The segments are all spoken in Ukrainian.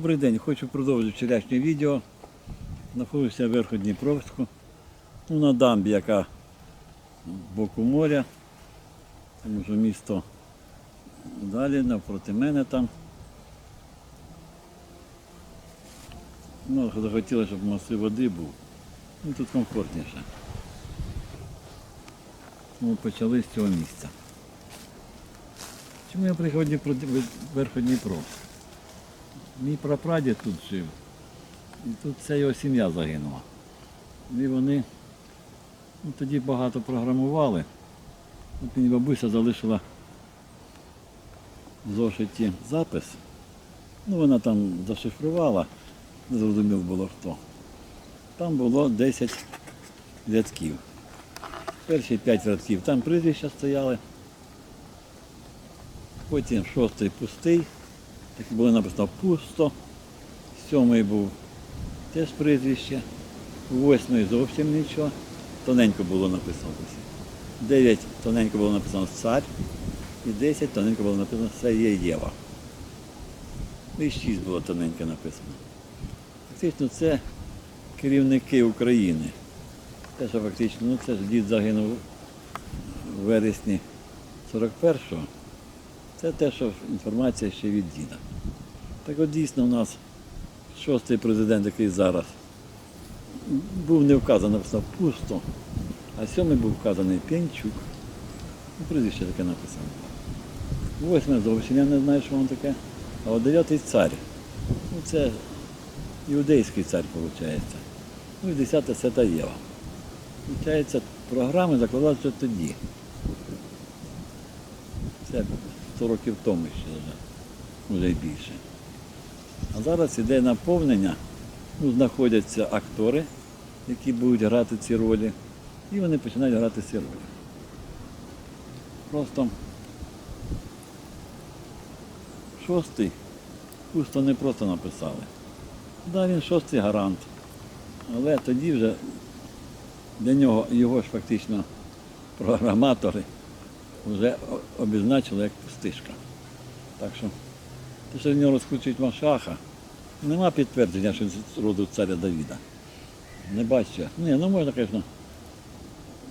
Добрий день, хочу продовжити вчорашнє відео. Знаходжуся в Верходніпровську, ну, на дамбі, яка в боку моря, тому що місто далі, навпроти мене там. Ну, захотілося, щоб масив води був. Ну, тут комфортніше. Тому почали з цього місця. Чому я приїхав в Дніпро- в Верходніпровськ? Мій прапрадід тут жив. І тут вся його сім'я загинула. І вони ну, тоді багато програмували. От мені бабуся залишила в зошиті запис. Ну, вона там зашифрувала, не зрозуміло було хто. Там було 10 рядків. Перші 5 рядків там прізвища стояли. Потім шостий пустий. Так було написано пусто. Сьомий був теж прізвище. Восьмий зовсім нічого. Тоненько було написано. Дев'ять тоненько було написано цар. І десять тоненько було написано це є Єва. Ну, І шість було тоненько написано. Фактично це керівники України. Те, що фактично, ну це ж дід загинув у вересні 41-го. Це те, що інформація ще від діда. Так от дійсно у нас шостий президент, який зараз, був не вказаний, написано пусто, а сьомий був вказаний П'янчук. Ну, прізвище таке написано. Восьме зовсім я не знаю, що воно таке. А от дев'ятий цар. Ну, це іудейський цар, виходить. Ну і десяте це Таєва. Виходить, програми закладалися тоді. Це 100 років тому ще вже, вже й більше. А зараз іде наповнення, ну, знаходяться актори, які будуть грати ці ролі, і вони починають грати ці ролі. Просто шостий пусто не просто написали. Да, він шостий гарант. Але тоді вже для нього його ж фактично програматори вже обізначили як пустишка. Так що те, що в нього розкручують Машаха, нема підтвердження, що з роду царя Давіда. Не бачу. Ні, ну можна, звісно,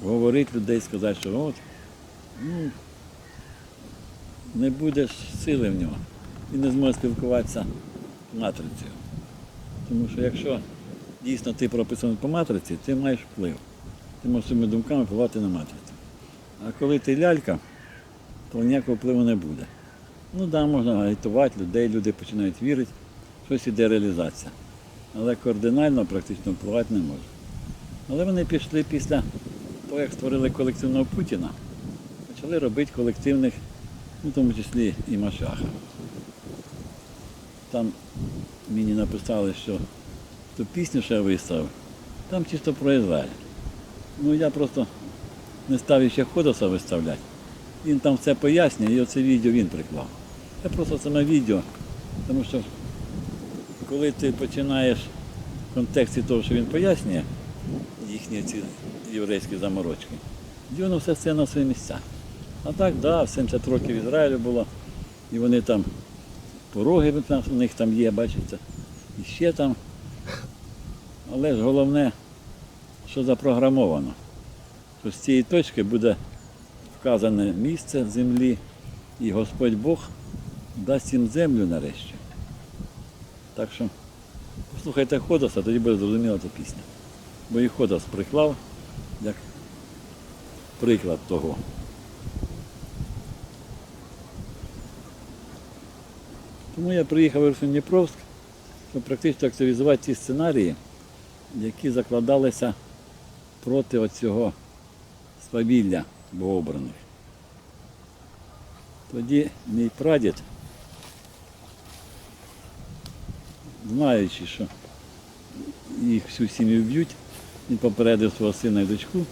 говорити людей, сказати, що от, ну, не буде сили в нього. Він не зможе спілкуватися матрицею. Тому що якщо дійсно ти прописаний по матриці, ти маєш вплив. Ти можеш своїми думками впливати на матрицю. А коли ти лялька, то ніякого впливу не буде. Ну так, да, можна агітувати людей, люди починають вірити, щось іде реалізація. Але кардинально практично впливати не може. Але вони пішли після того, як створили колективного Путіна, почали робити колективних, ну, в тому числі і Машаха. Там мені написали, що ту пісню, що я виставив, там чисто про Ізраїль. Ну я просто не став ще Ходоса виставляти. Він там все пояснює, і оце відео він приклав. Це просто саме відео, тому що коли ти починаєш в контексті того, що він пояснює, їхні ці єврейські заморочки, воно все це на свої місця. А так, да, 70 років Ізраїлю було, і вони там пороги у них там є, бачите, і ще там. Але ж головне, що запрограмовано, що з цієї точки буде вказане місце землі, і Господь Бог дасть їм землю нарешті. Так що послухайте Ходоса, тоді буде зрозуміла ця пісня. Бо і Ходос приклав як приклад того. Тому я приїхав в Дніпровськ, щоб практично активізувати ті сценарії, які закладалися проти оцього свавілля богообраних. Тоді мій прадід, знаючи, що їх всю сім'ю б'ють, він попередив свого сина і дочку,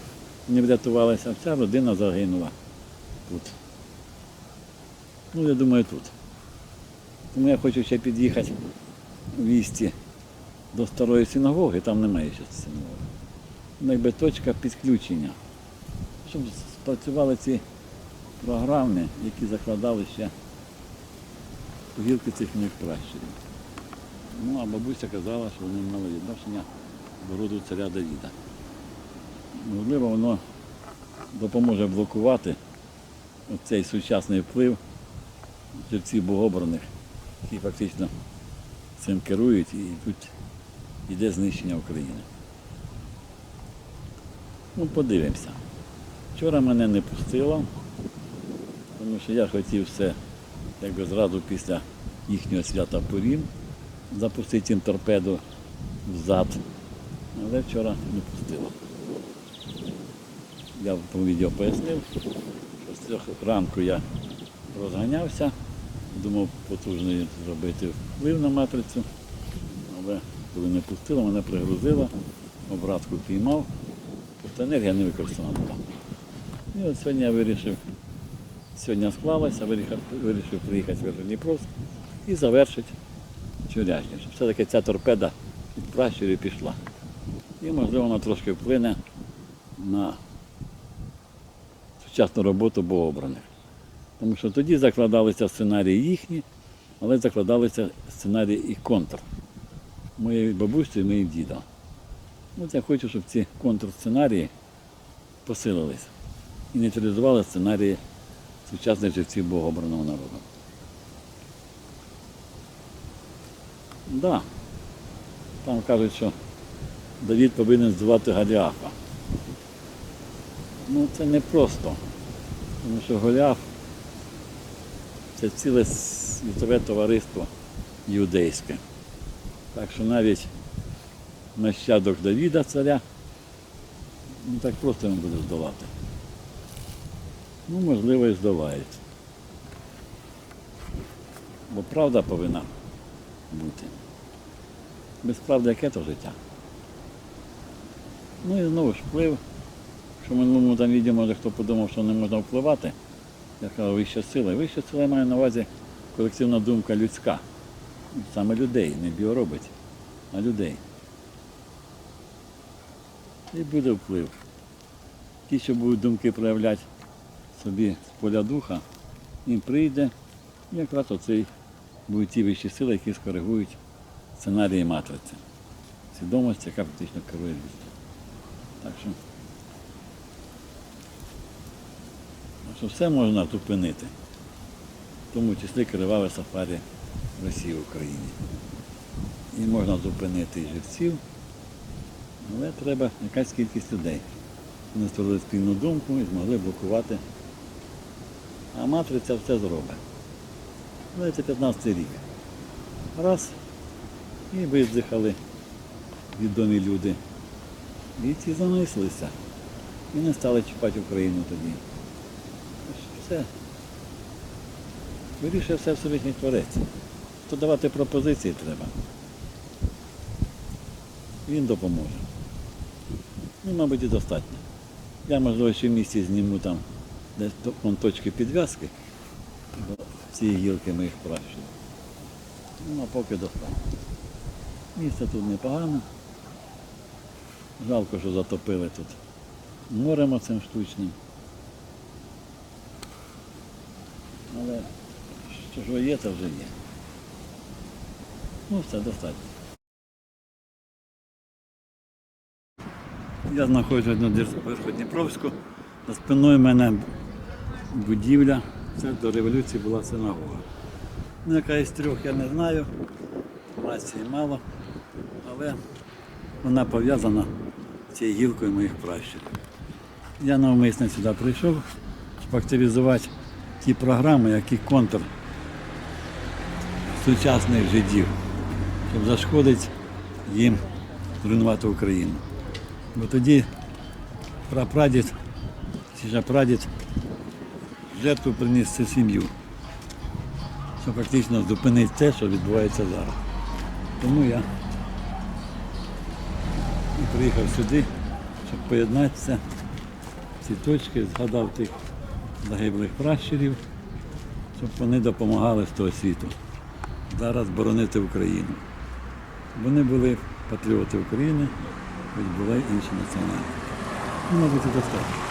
вони врятувалися, а вся родина загинула тут. Ну, я думаю, тут. Тому я хочу ще під'їхати в вісті до старої синагоги, там немає ще синагоги. Ну, якби точка підключення. Щоб спрацювали ці програми, які закладали ще гілки цих моїх пращурів. Ну, а бабуся казала, що вони мали відношення до роду царя Давіда. Можливо, воно допоможе блокувати цей сучасний вплив живців богобраних, які фактично цим керують і тут йде знищення України. Ну, подивимося. Вчора мене не пустило, тому що я хотів все якби зразу після їхнього свята Пурім запустити їм торпеду взад. Але вчора не пустило. Я тому відео пояснив, що з трьох ранку я розганявся, думав потужний зробити вплив на матрицю, але коли не пустило, мене пригрузило, обратку піймав, тобто енергія не використана була. І от сьогодні я вирішив, сьогодні склалося, вирішив, приїхати в Верхніпровськ і завершити Чуряжні, щоб все-таки ця торпеда від пращурів пішла. І можливо вона трошки вплине на сучасну роботу богообраних. Тому що тоді закладалися сценарії їхні, але закладалися сценарії і контр. Моєї бабусі і моїх діда. От я хочу, щоб ці контрсценарії посилились і нейтралізували сценарії сучасних живців богообраного народу. Да. Там кажуть, що Давід повинен здавати Голіафа. Ну це не просто. Тому що Голіаф це ціле світове товариство юдейське. Так що навіть нащадок Давіда царя не так просто він буде здолати. Ну, можливо, і здолають. Бо правда повинна бути. Без правди яке то життя. Ну і знову ж вплив, що в минулому там відео, може хто подумав, що не можна впливати. Я кажу, вища сила. Вища сила я маю на увазі колективна думка людська. Саме людей, не біоробить, а людей. І буде вплив. Ті, що будуть думки проявляти собі поля духа, їм прийде, і якраз оцей будуть ті вищі сили, які скоригують сценарії матриці. Свідомості, яка фактично керує людством. Так що, що все можна зупинити, в тому числі криваве сафарі Росії в Україні. І можна зупинити і живців, але треба якась кількість людей. Вони створили спільну думку і змогли блокувати. А матриця все зробить. Це 15 рік. Раз. І виздихали відомі люди. І ці занеслися. І не стали чіпати Україну тоді. Все. Вирішує все Всевишній Творець. То давати пропозиції треба. Він допоможе. Ну, мабуть, і достатньо. Я, можливо, ще в місті зніму там десь вон точки підв'язки до цієї гілки моїх пращурів. Ну, а поки достатньо. Місце тут непогано. Жалко, що затопили тут морем оцим штучним. Але що ж є, то вже є. Ну, все достатньо. Я знаходжусь на Верходніпровську. За спиною мене будівля. Це до революції була синагога. Ну, яка із трьох я не знаю. Рації мало. Але вона пов'язана цією гілкою моїх пращурів. Я навмисно сюди прийшов, щоб активізувати ті програми, які контр сучасних жидів, щоб зашкодити їм зруйнувати Україну. Бо тоді прапрадід, чи ж прадід жертву приніс цю сім'ю, щоб фактично зупинити те, що відбувається зараз. Тому я і приїхав сюди, щоб поєднатися ці точки, згадав тих загиблих пращурів, щоб вони допомагали з того світу зараз боронити Україну. Вони були патріоти України, хоч були інші національні. Ну, мабуть, достатньо.